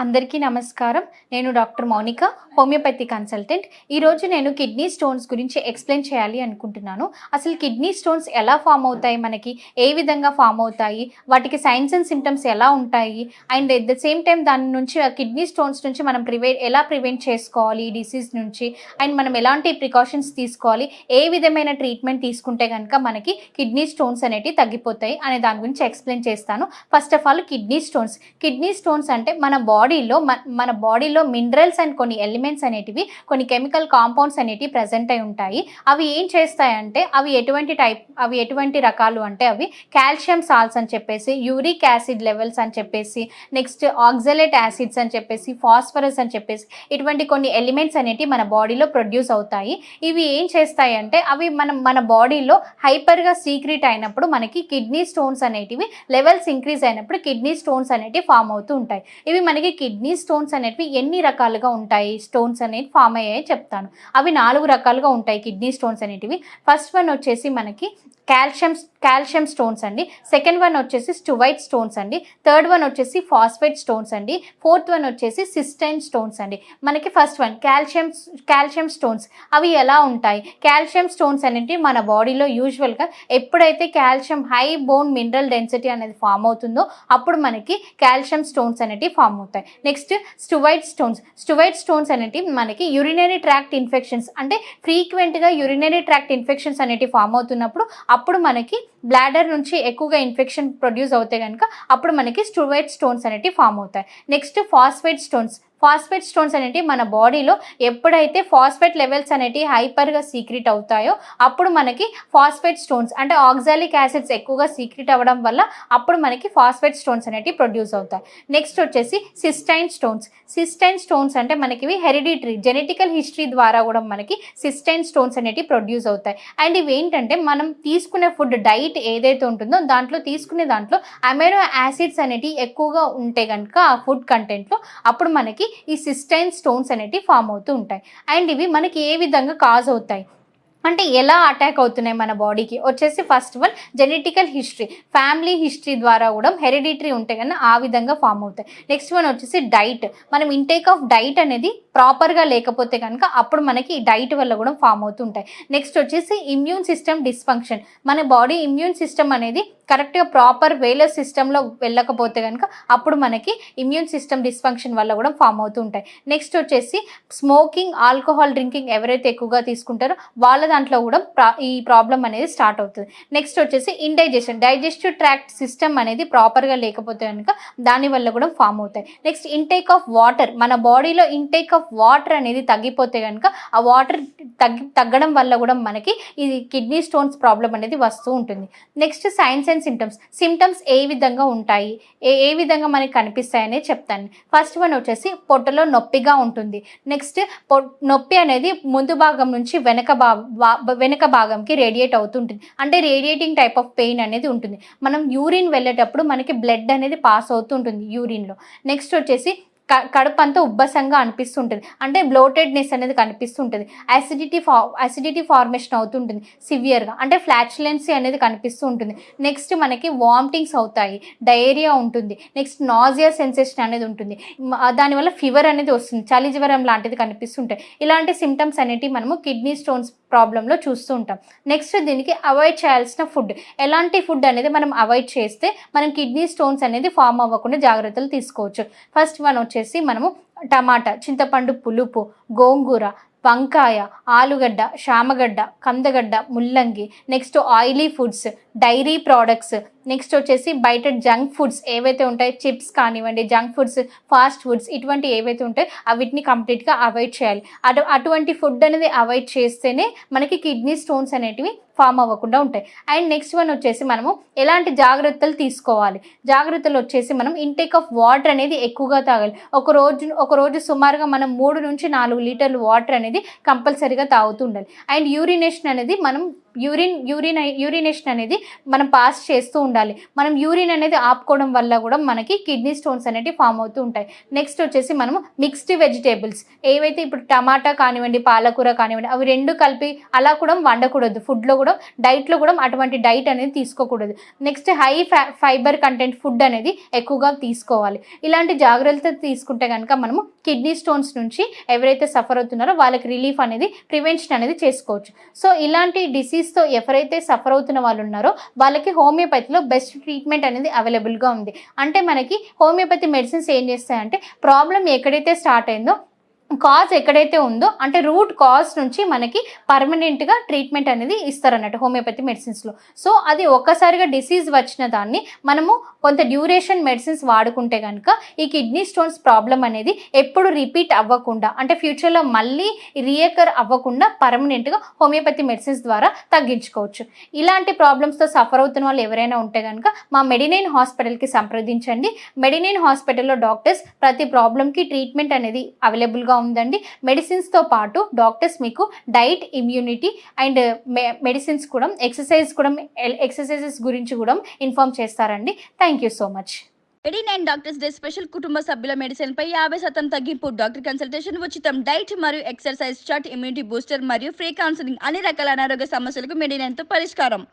అందరికీ నమస్కారం. నేను డాక్టర్ మౌనిక హోమియోపతి కన్సల్టెంట్. ఈరోజు నేను కిడ్నీ స్టోన్స్ గురించి ఎక్స్ప్లెయిన్ చేయాలి అనుకుంటున్నాను. అసలు కిడ్నీ స్టోన్స్ ఎలా ఫామ్ అవుతాయి? మనకి ఏ విధంగా ఫామ్ అవుతాయి? వాటికి సైన్స్ అండ్ సిమ్టమ్స్ ఎలా ఉంటాయి? And at the same time దాని నుంచి కిడ్నీ స్టోన్స్ నుంచి మనం ప్రివే ఎలా ప్రివెంట్ చేసుకోవాలి ఈ డిసీజ్ నుంచి? అండ్ మనం ఎలాంటి ప్రికాషన్స్ తీసుకోవాలి? ఏ విధమైన ట్రీట్మెంట్ తీసుకుంటే కనుక మనకి కిడ్నీ స్టోన్స్ అనేటివి తగ్గిపోతాయి? అనే దాని గురించి ఎక్స్ప్లెయిన్ చేస్తాను. First of all kidney stones. Kidney stones అంటే మన బాడీ బాడీలో మన బాడీలో మినరల్స్ అండ్ కొన్ని ఎలిమెంట్స్ అనేటివి కొన్ని కెమికల్ కాంపౌండ్స్ అనేటివి ప్రజెంట్ అయి ఉంటాయి. అవి ఏం చేస్తాయంటే అవి ఎటువంటి టైప్ అవి ఎటువంటి రకాలు అంటే అవి కాల్షియం సాల్స్ అని చెప్పేసి యూరిక్ యాసిడ్ లెవెల్స్ అని చెప్పేసి నెక్స్ట్ ఆక్సలేట్ యాసిడ్స్ అని చెప్పేసి ఫాస్ఫరస్ అని చెప్పేసి ఇటువంటి కొన్ని ఎలిమెంట్స్ అనేటివి మన బాడీలో ప్రొడ్యూస్ అవుతాయి. ఇవి ఏం చేస్తాయి అంటే అవి మనం మన బాడీలో హైపర్గా సీక్రెట్ అయినప్పుడు మనకి కిడ్నీ స్టోన్స్ అనేటివి లెవెల్స్ ఇంక్రీజ్ అయినప్పుడు కిడ్నీ స్టోన్స్ అనేటివి ఫామ్ అవుతూ ఉంటాయి. ఇవి మనకి కిడ్నీ స్టోన్స్ అనేటివి ఎన్ని రకాలుగా ఉంటాయి? స్టోన్స్ అనేవి ఫామ్ అయ్యాయి చెప్తాను. అవి నాలుగు రకాలుగా ఉంటాయి కిడ్నీ స్టోన్స్ అనేటివి. ఫస్ట్ వన్ వచ్చేసి మనకి కాల్షియం కాల్షియం స్టోన్స్ అండి. సెకండ్ వన్ వచ్చేసి స్టువైట్ స్టోన్స్ అండి. థర్డ్ వన్ వచ్చేసి ఫాస్ఫేట్ స్టోన్స్ అండి. ఫోర్త్ వన్ వచ్చేసి సిస్టైన్ స్టోన్స్ అండి. మనకి first one calcium calcium stones అవి ఎలా ఉంటాయి? కాల్షియం స్టోన్స్ అనేవి మన బాడీలో యూజువల్గా ఎప్పుడైతే calcium high bone mineral density అనేది ఫామ్ అవుతుందో అప్పుడు మనకి కాల్షియం స్టోన్స్ అనేటివి ఫామ్ అవుతాయి. Next struvite stones. Struvite stones అనేటివి మనకి యూరినరీ ట్రాక్ట్ ఇన్ఫెక్షన్స్ అంటే ఫ్రీక్వెంట్గా యూరినరీ ట్రాక్ట్ ఇన్ఫెక్షన్స్ అనేటివి ఫామ్ అవుతున్నప్పుడు అప్పుడు మనకి బ్లాడర్ నుంచి ఎక్కువగా ఇన్ఫెక్షన్ ప్రొడ్యూస్ అవుతాయి కనుక అప్పుడు మనకి స్టూవైట్ స్టోన్స్ అనేటివి ఫామ్ అవుతాయి. Next phosphate stones phosphate stones అనేవి మన బాడీలో ఎప్పుడైతే ఫాస్ఫేట్ లెవెల్స్ అనేవి హైపర్గా సీక్రెట్ అవుతాయో అప్పుడు మనకి ఫాస్ఫేట్ స్టోన్స్ అంటే ఆక్సాలిక్ యాసిడ్స్ ఎక్కువగా సీక్రెట్ అవ్వడం వల్ల అప్పుడు మనకి ఫాస్ఫేట్ స్టోన్స్ అనేవి ప్రొడ్యూస్ అవుతాయి. నెక్స్ట్ వచ్చేసి సిస్టైన్ స్టోన్స్. సిస్టైన్ స్టోన్స్ అంటే మనకి ఇవి హెరిడిటరీ జెనెటికల్ హిస్టరీ ద్వారా కూడా మనకి సిస్టైన్ స్టోన్స్ అనేటివి ప్రొడ్యూస్ అవుతాయి. అండ్ ఇవి ఏంటంటే మనం తీసుకునే ఫుడ్ డైట్ ఏదైతే ఉంటుందో దాంట్లో తీసుకునే దాంట్లో అమైనో యాసిడ్స్ అనేటివి ఎక్కువగా ఉంటే కనుక ఆ ఫుడ్ కంటెంట్లో అప్పుడు మనకి ఈ సిస్టైన్ స్టోన్స్ అనేటివి ఫామ్ అవుతూ ఉంటాయి. అండ్ ఇవి మనకి ఏ విధంగా కాజ్ అవుతాయి? అంటే ఎలా అటాక్ అవుతున్నాయి మన బాడీకి? వచ్చేసి first of all genetical history family history ద్వారా కూడా హెరిడిటరీ ఉంటే కన్నా ఆ విధంగా ఫామ్ అవుతాయి. నెక్స్ట్ వన్ వచ్చేసి డైట్. మనం ఇంటేక్ ఆఫ్ డైట్ అనేది ప్రాపర్గా లేకపోతే కనుక అప్పుడు మనకి డైట్ వల్ల కూడా ఫామ్ అవుతుంటాయి. నెక్స్ట్ వచ్చేసి ఇమ్యూన్ సిస్టమ్ డిస్ఫంక్షన్ మన బాడీ ఇమ్యూన్ సిస్టమ్ అనేది కరెక్ట్గా ప్రాపర్ వేల సిస్టంలో వెళ్ళకపోతే కనుక అప్పుడు మనకి ఇమ్యూన్ సిస్టమ్ డిస్ఫంక్షన్ వల్ల కూడా ఫామ్ అవుతూ ఉంటాయి నెక్స్ట్ వచ్చేసి స్మోకింగ్ ఆల్కహాల్ డ్రింకింగ్ ఎవరైతే ఎక్కువగా తీసుకుంటారో వాళ్ళ దాంట్లో కూడా ప్రా ఈ ప్రాబ్లం అనేది స్టార్ట్ అవుతుంది. నెక్స్ట్ వచ్చేసి ఇండైజెషన్ డైజెస్టివ్ ట్రాక్ట్ సిస్టమ్ అనేది ప్రాపర్గా లేకపోతే కనుక దానివల్ల కూడా ఫామ్ అవుతాయి. నెక్స్ట్ ఇంటేక్ ఆఫ్ వాటర్ మన బాడీలో ఇంటేక్ ఆఫ్ వాటర్ అనేది తగ్గిపోతే కనుక ఆ వాటర్ తగ్గి తగ్గడం వల్ల కూడా మనకి ఇది కిడ్నీ స్టోన్స్ ప్రాబ్లం అనేది వస్తూ ఉంటుంది. Next signs and symptoms symptoms ఏ విధంగా ఉంటాయి? ఏ ఏ విధంగా మనకి కనిపిస్తాయనే చెప్తాను. ఫస్ట్ వన్ వచ్చేసి పొట్టలో నొప్పిగా ఉంటుంది. నెక్స్ట్ నొప్పి అనేది ముందు భాగం నుంచి వెనక భా వెనక భాగంకి రేడియేట్ అవుతుంటుంది. అంటే రేడియేటింగ్ టైప్ ఆఫ్ పెయిన్ అనేది ఉంటుంది. మనం యూరిన్ వెళ్ళేటప్పుడు మనకి బ్లడ్ అనేది పాస్ అవుతుంటుంది యూరిన్లో. నెక్స్ట్ వచ్చేసి కడుపు అంతా ఉబ్బసంగా అనిపిస్తుంటుంది. అంటే బ్లోటెడ్నెస్ అనేది కనిపిస్తుంటుంది. యాసిడిటీ ఫా యాసిడిటీ ఫార్మేషన్ అవుతుంటుంది సివియర్గా అంటే ఫ్లాచులెన్సీ అనేది కనిపిస్తూ ఉంటుంది నెక్స్ట్ మనకి వామిటింగ్స్ అవుతాయి. డయేరియా ఉంటుంది. నెక్స్ట్ నాజియా సెన్సేషన్ అనేది ఉంటుంది. దానివల్ల ఫీవర్ అనేది వస్తుంది. చలి జ్వరం లాంటిది కనిపిస్తుంటాయి. ఇలాంటి సిమ్టమ్స్ అనేటివి మనము కిడ్నీ స్టోన్స్ ప్రాబ్లంలో చూస్తూ ఉంటాం. నెక్స్ట్ దీనికి అవాయిడ్ చేయాల్సిన ఫుడ్ ఎలాంటి ఫుడ్ అనేది మనం అవాయిడ్ చేస్తే మనం కిడ్నీ స్టోన్స్ అనేది ఫామ్ అవ్వకుండా జాగ్రత్తలు తీసుకోవచ్చు. ఫస్ట్ వన్ వచ్చేసి మనము టమాటా చింతపండు పులుపు గోంగూర వంకాయ ఆలుగడ్డ శామగడ్డ కందగడ్డ ముల్లంగి next oily foods dairy products next వచ్చేసి బయట జంక్ ఫుడ్స్ ఏవైతే ఉంటాయో చిప్స్ కానివ్వండి జంక్ ఫుడ్స్ ఫాస్ట్ ఫుడ్స్ ఇటువంటి ఏవైతే ఉంటాయో అవిటిని కంప్లీట్గా అవాయిడ్ చేయాలి. అటు అటువంటి ఫుడ్ అనేది అవాయిడ్ చేస్తేనే మనకి కిడ్నీ స్టోన్స్ అనేటివి ఫామ్ అవ్వకుండా ఉంటాయి. అండ్ నెక్స్ట్ వన్ వచ్చేసి మనము ఎలాంటి జాగ్రత్తలు తీసుకోవాలి? జాగ్రత్తలు వచ్చేసి మనం ఇంటేక్ ఆఫ్ వాటర్ అనేది ఎక్కువగా తాగాలి. ఒక రోజు ఒక రోజు సుమారుగా మనం మూడు నుంచి నాలుగు లీటర్లు వాటర్ అనేది కంపల్సరీగా తాగుతూ ఉండాలి. అండ్ యూరినేషన్ అనేది మనం యూరిన్ యూరిన్ యూరినేషన్ అనేది మనం పాస్ చేస్తూ ఉండాలి. మనం యూరిన్ అనేది ఆపుకోవడం వల్ల కూడా మనకి కిడ్నీ స్టోన్స్ అనేవి ఫామ్ అవుతూ ఉంటాయి. నెక్స్ట్ వచ్చేసి మనము మిక్స్డ్ వెజిటేబుల్స్ ఏవైతే ఇప్పుడు టమాటా కానివ్వండి పాలకూర కానివ్వండి అవి రెండు కలిపి అలా కూడా వండకూడదు. ఫుడ్లో కూడా డైట్లో కూడా అటువంటి డైట్ అనేది తీసుకోకూడదు. Next high fibre content food అనేది ఎక్కువగా తీసుకోవాలి. ఇలాంటి జాగ్రత్తలు తీసుకుంటే కనుక మనము కిడ్నీ స్టోన్స్ నుంచి ఎవరైతే సఫర్ అవుతున్నారో వాళ్ళకి రిలీఫ్ అనేది ప్రివెన్షన్ అనేది చేసుకోవచ్చు. సో ఇలాంటి డిసీజ్ డిసీజ్తో ఎవరైతే సఫర్ అవుతున్న వాళ్ళు ఉన్నారో వాళ్ళకి హోమియోపతిలో బెస్ట్ ట్రీట్మెంట్ అనేది అవైలబుల్గా ఉంది. అంటే మనకి హోమియోపతి మెడిసిన్స్ ఏం చేస్తాయంటే ప్రాబ్లం ఎక్కడైతే స్టార్ట్ అయిందో కాజ్ ఎక్కడైతే ఉందో అంటే రూట్ కాజ్ నుంచి మనకి పర్మనెంట్గా ట్రీట్మెంట్ అనేది ఇస్తారన్నట్టు హోమియోపతి మెడిసిన్స్లో సో అది ఒక్కసారిగా డిసీజ్ వచ్చిన దాన్ని మనము కొంత డ్యూరేషన్ మెడిసిన్స్ వాడుకుంటే కనుక ఈ కిడ్నీ స్టోన్స్ ప్రాబ్లం అనేది ఎప్పుడు రిపీట్ అవ్వకుండా అంటే ఫ్యూచర్లో మళ్ళీ రియకర్ అవ్వకుండా పర్మనెంట్గా హోమియోపతి మెడిసిన్స్ ద్వారా తగ్గించుకోవచ్చు. ఇలాంటి ప్రాబ్లమ్స్తో సఫర్ అవుతున్న వాళ్ళు ఎవరైనా ఉంటే కనుక మా మెడినైన్ హాస్పిటల్కి సంప్రదించండి. మెడినైన్ హాస్పిటల్లో డాక్టర్స్ ప్రతి ప్రాబ్లంకి ట్రీట్మెంట్ అనేది అవైలబుల్గా ఉందండి. మెడిసిన్స్తో పాటు డాక్టర్స్ మీకు డైట్ ఇమ్యూనిటీ అండ్ మెడిసిన్స్ కూడా ఎక్సర్సైజ్ కూడా ఎక్సర్సైజెస్ గురించి కూడా ఇన్ఫామ్ చేస్తారండి. Thank you so much eighty nine doctors day special కుటుంబ సభ్యుల మెడిసిన్ పై యాభై శాతం తగ్గింపు. డాక్టర్ కన్సల్టేషన్ ఉచితం డైట్ మరియు ఎక్సర్సైజ్ చార్ట్ ఇమ్యూనిటీ బూస్టర్ మరియు ఫ్రీ కౌన్సిలింగ్ అన్ని రకాల అనారోగ్య సమస్యలకు మెడినైన్తో పరిష్కారం.